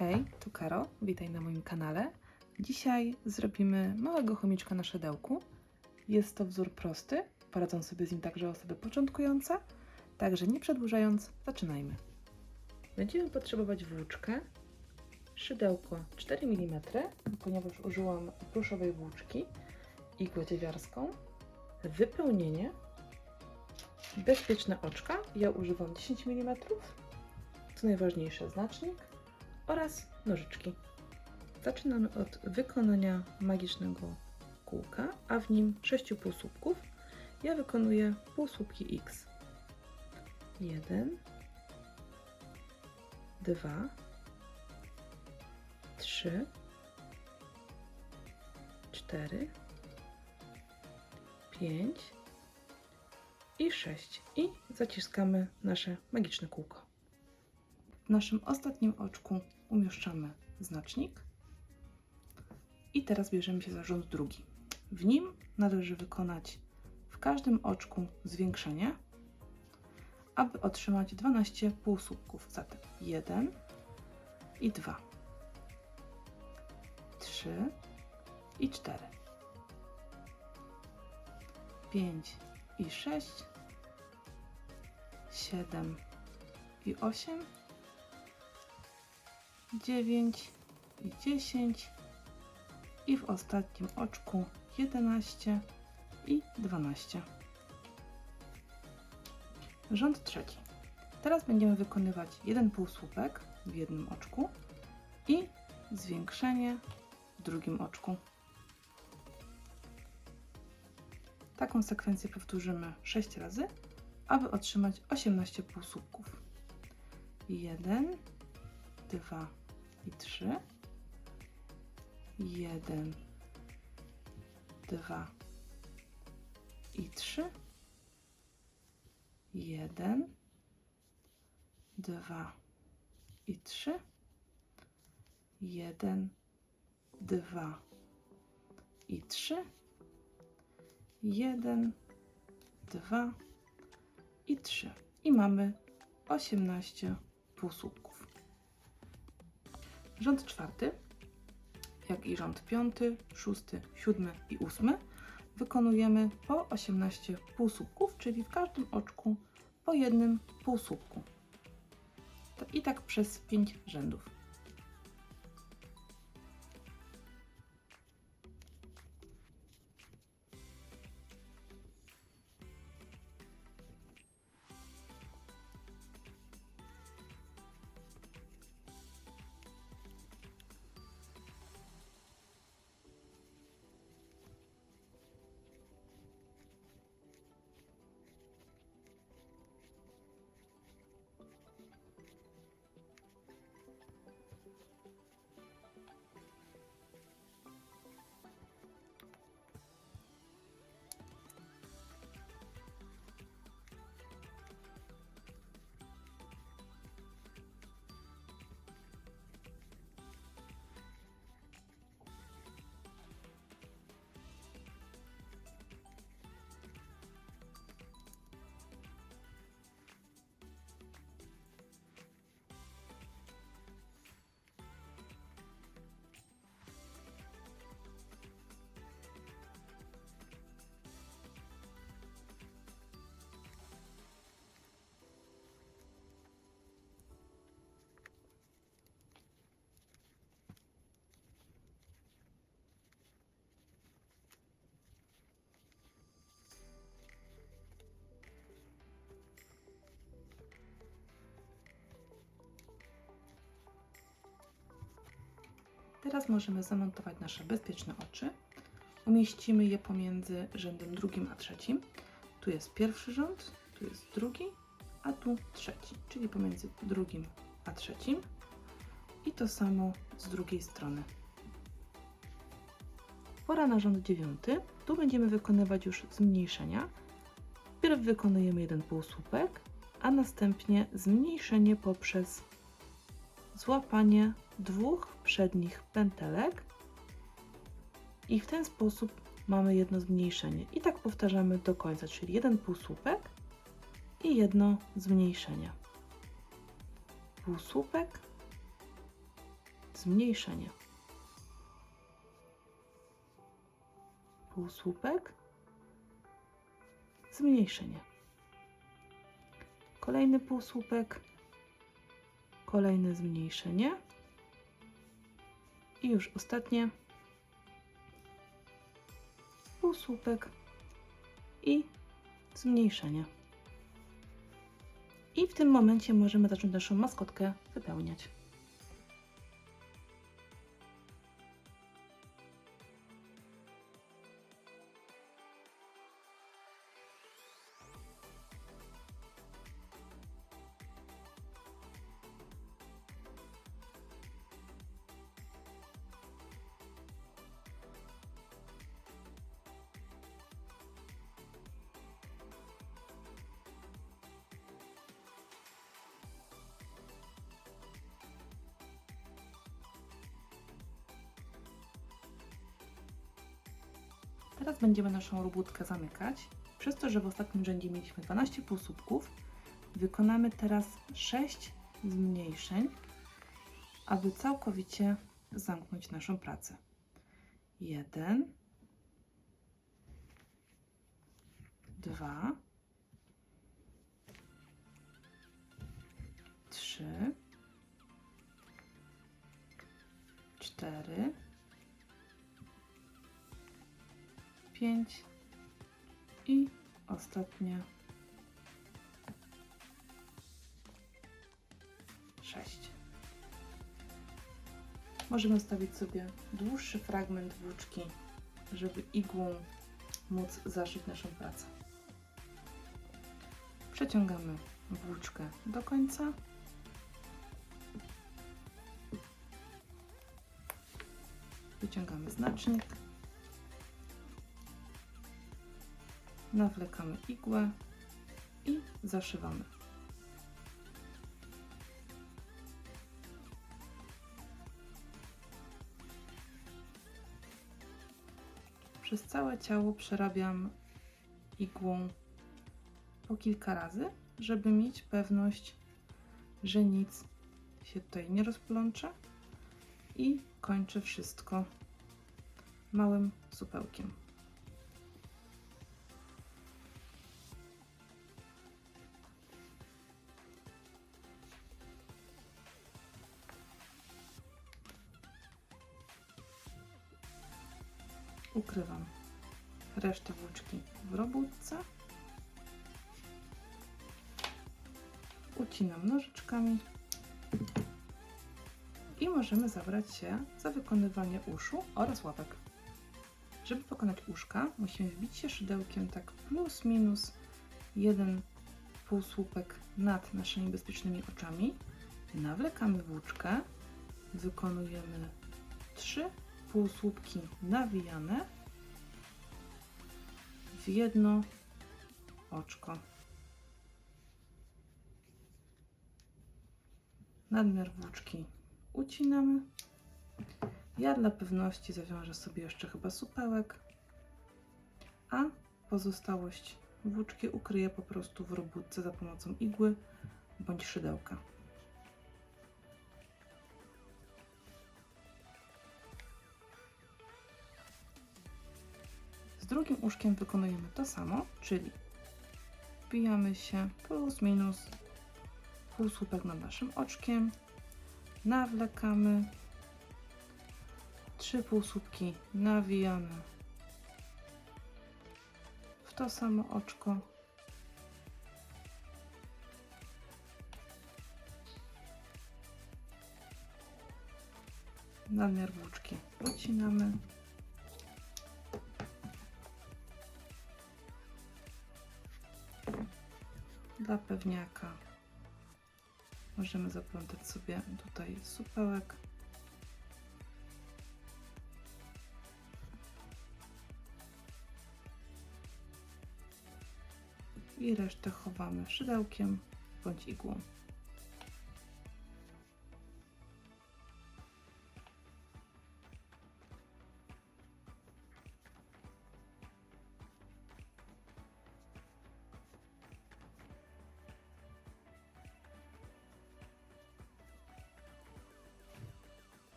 Hej, tu Karo, witaj na moim kanale. Dzisiaj zrobimy małego chomiczka na szydełku. Jest to wzór prosty, poradzą sobie z nim także osoby początkujące, także nie przedłużając, zaczynajmy. Będziemy potrzebować włóczkę, szydełko 4 mm, ponieważ użyłam pluszowej włóczki, igłę dziewiarską, wypełnienie, bezpieczne oczka, ja używam 10 mm, co najważniejsze znacznik oraz nożyczki. Zaczynamy od wykonania magicznego kółka, a w nim 6 półsłupków. Ja wykonuję półsłupki X. 1, 2, 3, 4, 5 i 6. I zaciskamy nasze magiczne kółko. W naszym ostatnim oczku umieszczamy znacznik. I teraz bierzemy się za rząd drugi. W nim należy wykonać w każdym oczku zwiększenie, aby otrzymać 12 półsłupków. Zatem 1 i 2, 3 i 4, 5 i 6, 7 i 8, 9 i 10 i w ostatnim oczku 11 i 12. Rząd trzeci. Teraz będziemy wykonywać jeden półsłupek w jednym oczku i zwiększenie w drugim oczku. Taką sekwencję powtórzymy 6 razy, aby otrzymać 18 półsłupków. 1, 2 i 3. 1, 2 i 3. 1, 2 i 3. 1, 2 i 3. 1, 2 i 3. I mamy 18 półsłupków. Rząd czwarty, jak i rząd piąty, szósty, siódmy i ósmy wykonujemy po 18 półsłupków, czyli w każdym oczku po jednym półsłupku. I tak przez 5 rzędów. Teraz możemy zamontować nasze bezpieczne oczy. Umieścimy je pomiędzy rzędem drugim a trzecim. Tu jest pierwszy rząd, tu jest drugi, a tu trzeci, czyli pomiędzy drugim a trzecim. I to samo z drugiej strony. Pora na rząd dziewiąty. Tu będziemy wykonywać już zmniejszenia. Wpierw wykonujemy jeden półsłupek, a następnie zmniejszenie poprzez złapanie dwóch przednich pętelek i w ten sposób mamy jedno zmniejszenie. I tak powtarzamy do końca, czyli jeden półsłupek i jedno zmniejszenie. Półsłupek zmniejszenie. Półsłupek, zmniejszenie. Kolejny półsłupek, kolejne zmniejszenie. I już ostatnie półsłupek i zmniejszenie. I w tym momencie możemy zacząć naszą maskotkę wypełniać. Teraz będziemy naszą robótkę zamykać. Przez to, że w ostatnim rzędzie mieliśmy 12 półsłupków, wykonamy teraz 6 zmniejszeń, aby całkowicie zamknąć naszą pracę. 1 2 3 4 5 i ostatnie 6. Możemy zostawić sobie dłuższy fragment włóczki, żeby igłą móc zaszyć naszą pracę. Przeciągamy włóczkę do końca. Wyciągamy znacznik. Nawlekamy igłę i zaszywamy. Przez całe ciało przerabiam igłą po kilka razy, żeby mieć pewność, że nic się tutaj nie rozplącze i kończę wszystko małym supełkiem. Ukrywam resztę włóczki w robótce. Ucinam nożyczkami i możemy zabrać się za wykonywanie uszu oraz łapek. Żeby wykonać uszka, musimy wbić się szydełkiem tak plus minus jeden półsłupek nad naszymi bezpiecznymi oczami. Nawlekamy włóczkę, wykonujemy trzy półsłupki nawijane w jedno oczko. Nadmiar włóczki ucinamy. Ja dla pewności zawiążę sobie jeszcze chyba supełek, a pozostałość włóczki ukryję po prostu w robótce za pomocą igły bądź szydełka. Drugim uszkiem wykonujemy to samo, czyli wbijamy się plus minus półsłupek nad naszym oczkiem, nawlekamy, trzy półsłupki nawijamy w to samo oczko. Nadmiar włóczki ucinamy. Dla pewniaka możemy zaplątać sobie tutaj supełek. I resztę chowamy szydełkiem bądź igłą.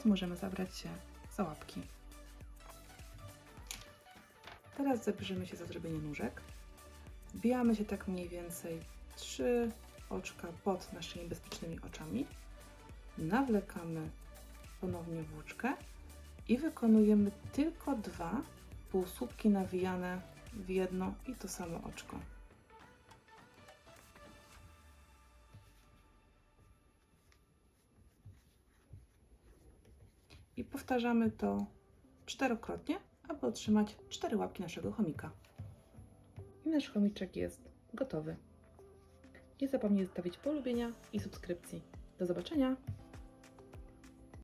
Teraz możemy zabrać się za łapki. Teraz zabierzemy się za zrobienie nóżek. Wbijamy się tak mniej więcej trzy oczka pod naszymi bezpiecznymi oczami. Nawlekamy ponownie włóczkę i wykonujemy tylko dwa półsłupki nawijane w jedno i to samo oczko. I powtarzamy to czterokrotnie, aby otrzymać cztery łapki naszego chomika. I nasz chomiczek jest gotowy. Nie zapomnij zostawić polubienia i subskrypcji. Do zobaczenia!